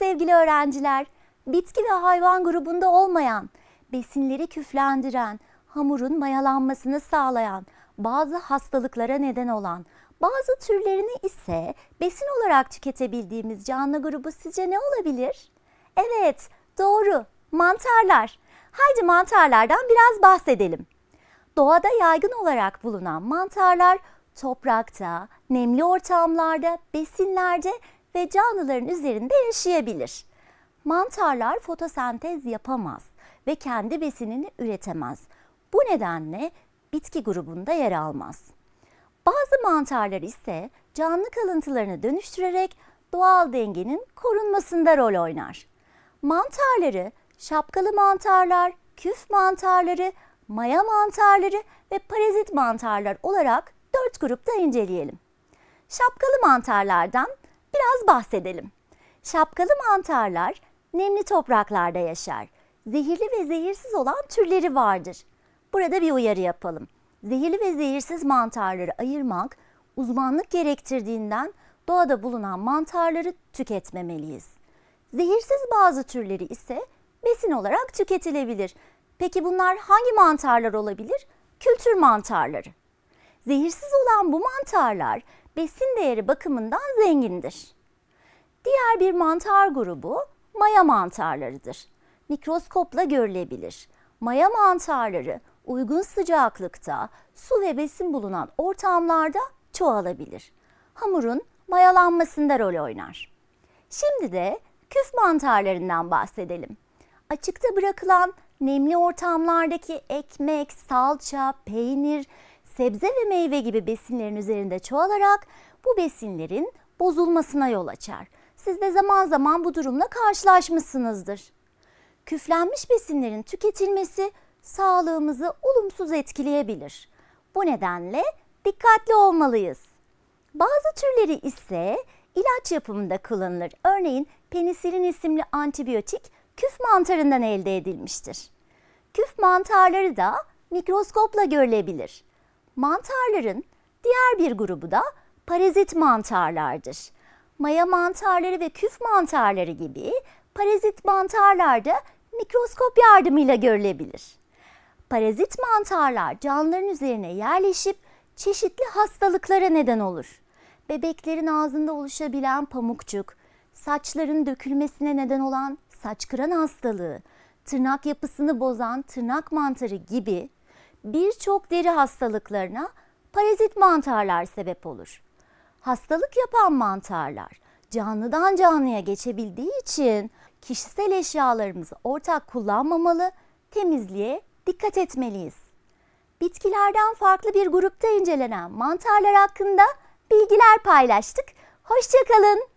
sevgili öğrenciler. Bitki ve hayvan grubunda olmayan, besinleri küflendiren, hamurun mayalanmasını sağlayan, bazı hastalıklara neden olan, bazı türlerini ise besin olarak tüketebildiğimiz canlı grubu sizce ne olabilir? Evet, doğru. Mantarlar. Haydi mantarlardan biraz bahsedelim. Doğada yaygın olarak bulunan mantarlar toprakta, nemli ortamlarda, besinlerde ve canlıların üzerinde yaşayabilir. Mantarlar fotosentez yapamaz ve kendi besinini üretemez. Bu nedenle bitki grubunda yer almaz. Bazı mantarlar ise canlı kalıntılarını dönüştürerek doğal dengenin korunmasında rol oynar. Mantarları şapkalı mantarlar, küf mantarları, maya mantarları ve parazit mantarlar olarak dört grupta inceleyelim. Şapkalı mantarlardan biraz bahsedelim. Şapkalı mantarlar nemli topraklarda yaşar. Zehirli ve zehirsiz olan türleri vardır. Burada bir uyarı yapalım. Zehirli ve zehirsiz mantarları ayırmak uzmanlık gerektirdiğinden doğada bulunan mantarları tüketmemeliyiz. Zehirsiz bazı türleri ise besin olarak tüketilebilir. Peki bunlar hangi mantarlar olabilir? Kültür mantarları. Zehirsiz olan bu mantarlar besin değeri bakımından zengindir. Diğer bir mantar grubu maya mantarlarıdır. Mikroskopla görülebilir. Maya mantarları uygun sıcaklıkta, su ve besin bulunan ortamlarda çoğalabilir. Hamurun mayalanmasında rol oynar. Şimdi de küf mantarlarından bahsedelim. Açıkta bırakılan nemli ortamlardaki ekmek, salça, peynir, sebze ve meyve gibi besinlerin üzerinde çoğalarak bu besinlerin bozulmasına yol açar. Siz de zaman zaman bu durumla karşılaşmışsınızdır. Küflenmiş besinlerin tüketilmesi sağlığımızı olumsuz etkileyebilir. Bu nedenle dikkatli olmalıyız. Bazı türleri ise ilaç yapımında kullanılır. Örneğin penisilin isimli antibiyotik küf mantarından elde edilmiştir. Küf mantarları da mikroskopla görülebilir. Mantarların diğer bir grubu da parazit mantarlardır. Maya mantarları ve küf mantarları gibi parazit mantarlar da mikroskop yardımıyla görülebilir. Parazit mantarlar canlıların üzerine yerleşip çeşitli hastalıklara neden olur. Bebeklerin ağzında oluşabilen pamukçuk, saçların dökülmesine neden olan saç kıran hastalığı, tırnak yapısını bozan tırnak mantarı gibi birçok deri hastalıklarına parazit mantarlar sebep olur. Hastalık yapan mantarlar canlıdan canlıya geçebildiği için kişisel eşyalarımızı ortak kullanmamalı, temizliğe dikkat etmeliyiz. Bitkilerden farklı bir grupta incelenen mantarlar hakkında bilgiler paylaştık. Hoşçakalın.